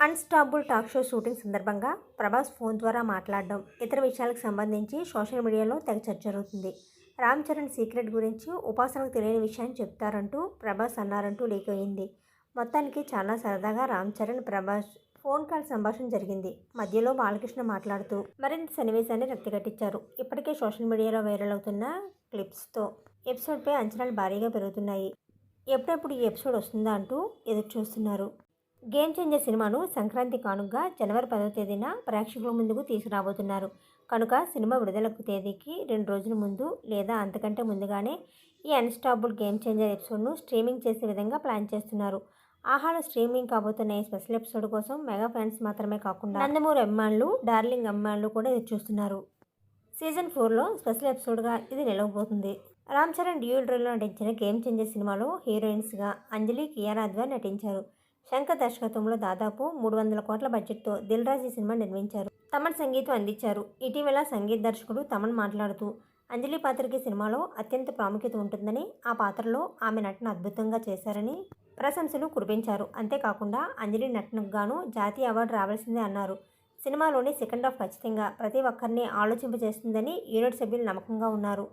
Unstoppable talk show shooting సందర్భంగా Prabhas phone ద్వారా మాట్లాడడం ఇతర విషయాలకు సంబంధించి సోషల్ మీడియాలో తెగ చర్చ జరుగుతుంది. రామ్ చరణ్ సీక్రెట్ గురించి ఉపాసనకు తెలియని విషయాన్ని చెప్తారంటూ ప్రభాస్ అన్నారంటూ లీక్ అయింది. మొత్తానికి చాలా సరదాగా రామ్ చరణ్ ప్రభాస్ ఫోన్ కాల్ సంభాషణ జరిగింది. మధ్యలో బాలకృష్ణ మాట్లాడుతూ మరింత సన్నివేశాన్ని రక్తిగట్టించారు ఇప్పటికే సోషల్ మీడియాలో వైరల్ అవుతున్న క్లిప్స్తో ఎపిసోడ్పై అంచనాలు భారీగా పెరుగుతున్నాయి. ఎప్పుడెప్పుడు ఈ ఎపిసోడ్ వస్తుందా? అంటూ ఎదురు చూస్తున్నారు గేమ్ చేంజర్ సినిమాను సంక్రాంతి కానుకగా జనవరి పదవ తేదీన ప్రేక్షకుల ముందుకు తీసుకురాబోతున్నారు. కనుక సినిమా విడుదలకు తేదీకి రెండు రోజుల ముందు లేదా అంతకంటే ముందుగానే ఈ అన్స్టాపుల్ గేమ్ చేంజర్ ఎపిసోడ్ను స్ట్రీమింగ్ చేసే విధంగా ప్లాన్ చేస్తున్నారు. ఆహాలో స్ట్రీమింగ్ కాబోతున్న ఈ స్పెషల్ ఎపిసోడ్ కోసం మెగా ఫ్యాన్స్ మాత్రమే కాకుండా నందమూరి అభిమానులు డార్లింగ్ అభిమానులు కూడా ఎదురు చూస్తున్నారు. సీజన్ ఫోర్లో స్పెషల్ ఎపిసోడ్గా ఇది నిలవబోతుంది. రామ్ చరణ్ డ్యూల్ రోల్లో నటించిన గేమ్ చేంజర్ సినిమాలో హీరోయిన్స్గా అంజలి కియారా అద్వార్ నటించారు. శంకర్ దర్శకత్వంలో దాదాపు మూడు వందల కోట్ల బడ్జెట్తో దిల్ రాజు ఈ సినిమా నిర్మించారు. తమన్ సంగీతం అందించారు. ఇటీవల సంగీత దర్శకుడు తమన్ మాట్లాడుతూ అంజలి పాత్రకి సినిమాలో అత్యంత ప్రాముఖ్యత ఉంటుందని ఆ పాత్రలో ఆమె నటన అద్భుతంగా చేశారని ప్రశంసలు కురిపించారు. అంతేకాకుండా అంజలి నటనకు గాను జాతీయ అవార్డు రావాల్సిందే అన్నారు. సినిమాలోని సెకండ్ హాఫ్ ఖచ్చితంగా ప్రతి ఒక్కరిని ఆలోచింపజేస్తుందని యూనిట్ సభ్యులు నమ్మకంగా ఉన్నారు.